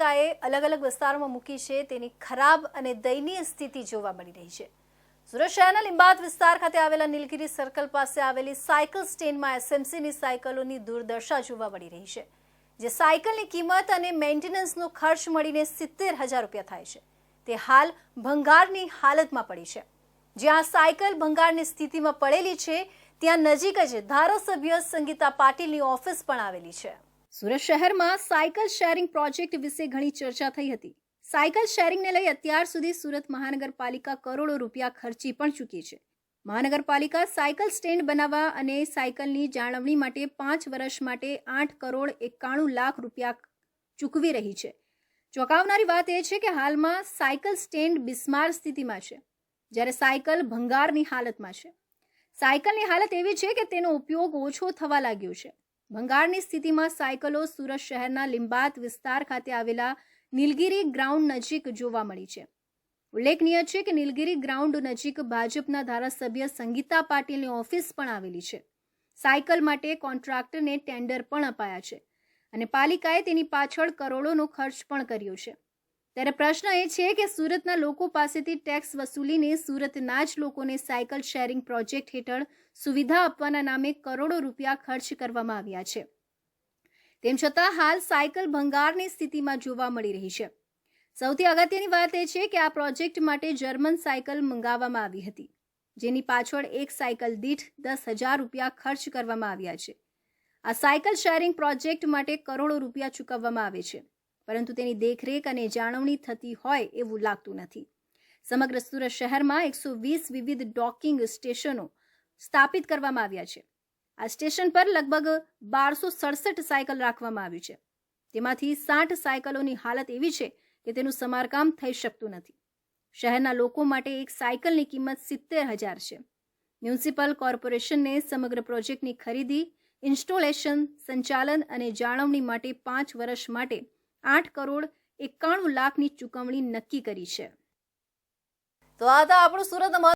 પાલિકાએ અલગ અલગ વિસ્તારોમાં મૂકી છે. તેની ખરાબ અને દયનીય સ્થિતિ જોવા મળી રહી છે. સુરત શહેરના લીંબાદ વિસ્તાર ખાતે આવેલા નીલગિરી સર્કલ પાસે આવેલી સાયકલ સ્ટેન્ડમાં એસએમસીની સાયકલોની દુર્દશા જોવા મળી રહી છે, જે સાયકલની કિંમત અને મેન્ટેનન્સનો ખર્ચ મળીને સિત્તેર હજાર રૂપિયા થાય છે. તે હાલ ભંગારની હાલતમાં પડી છે. જ્યાં સાયકલ ભંગારની સ્થિતિમાં પડેલી છે, ત્યાં નજીક જ ધારાસભ્ય સંગીતા પાટીલની ઓફિસ પણ આવેલી છે. સુરત શહેરમાં સાયકલ શેરિંગ પ્રોજેક્ટ વિશે ઘણી ચર્ચા થઈ હતી. સાયકલ શેરિંગને લઈ અત્યાર સુધી સુરત મહાનગરપાલિકા કરોડો રૂપિયા ખર્ચી પણ ચૂકી છે. મહાનગરપાલિકા સાયકલ સ્ટેન્ડ બનાવવા અને સાયકલની જાળવણી માટે પાંચ વર્ષ માટે આઠ કરોડ એકાણું લાખ રૂપિયા ચૂકવી રહી છે. ચોંકાવનારી વાત એ છે કે હાલમાં સાયકલ સ્ટેન્ડ બિસ્માર સ્થિતિમાં છે, જ્યારે સાયકલ ભંગારની હાલતમાં છે. સાયકલની હાલત એવી છે કે તેનો ઉપયોગ ઓછો થવા લાગ્યો છે. ભંગારની સ્થિતિમાં સાયકલો સુરત શહેરના લિંબાત વિસ્તાર ખાતે આવેલા નીલગીરી ગ્રાઉન્ડ નજીક જોવા મળી છે. ઉલ્લેખનીય છે કે નીલગીરી ગ્રાઉન્ડ નજીક ભાજપના ધારાસભ્ય સંગીતા પાટીલની ઓફિસ પણ આવેલી છે. સાયકલ માટે કોન્ટ્રાક્ટરને ટેન્ડર પણ અપાયા છે અને પાલિકાએ તેની પાછળ કરોડોનો ખર્ચ પણ કર્યો છે. ત્યારે પ્રશ્ન એ છે કે સુરતના લોકો પાસેથી ટેક્સ વસૂલીને સુરતના જ લોકોને સાયકલ શેરિંગ પ્રોજેક્ટ હેઠળ સુવિધા આપવાના નામે કરોડો રૂપિયા ખર્ચ કરવામાં આવ્યા છે. તેમ છતાં હાલ સાયકલ ભંગારની સ્થિતિમાં જોવા મળી રહી છે. સૌથી અગત્યની વાત એ છે કે આ પ્રોજેક્ટ માટે જર્મન સાયકલ મંગાવવામાં આવી હતી, જેની પાછળ એક સાયકલ દીઠ દસ હજાર રૂપિયા ખર્ચ કરવામાં આવ્યા છે. આ સાયકલ શેરિંગ પ્રોજેક્ટ માટે કરોડો રૂપિયા ચૂકવવામાં આવે છે. પરંતુ તેની દેખરેખ અને જાળવણી થતી હોય એવું લાગતું નથી. સમગ્ર સુરત શહેરમાં એકસો વીસ વિવિધ ડોકિંગ સ્ટેશનો સ્થાપિત કરવામાં આવ્યા છે. આ સ્ટેશન પર લગભગ બારસો સડસઠ સાયકલ રાખવામાં આવ્યું છે. તેમાંથી સાઠ સાયકલોની હાલત એવી છે કે તેનું સમારકામ થઈ શકતું નથી. શહેરના લોકો માટે એક સાયકલની કિંમત સિત્તેર હજાર છે. મ્યુનિસિપલ કોર્પોરેશનને સમગ્ર પ્રોજેક્ટની ખરીદી, ઇન્સ્ટોલેશન, સંચાલન અને જાળવણી માટે પાંચ વર્ષ માટે આઠ કરોડ એકાણું લાખની ચૂકવણી નક્કી કરી છે. તો આ હતા આપણું સુરત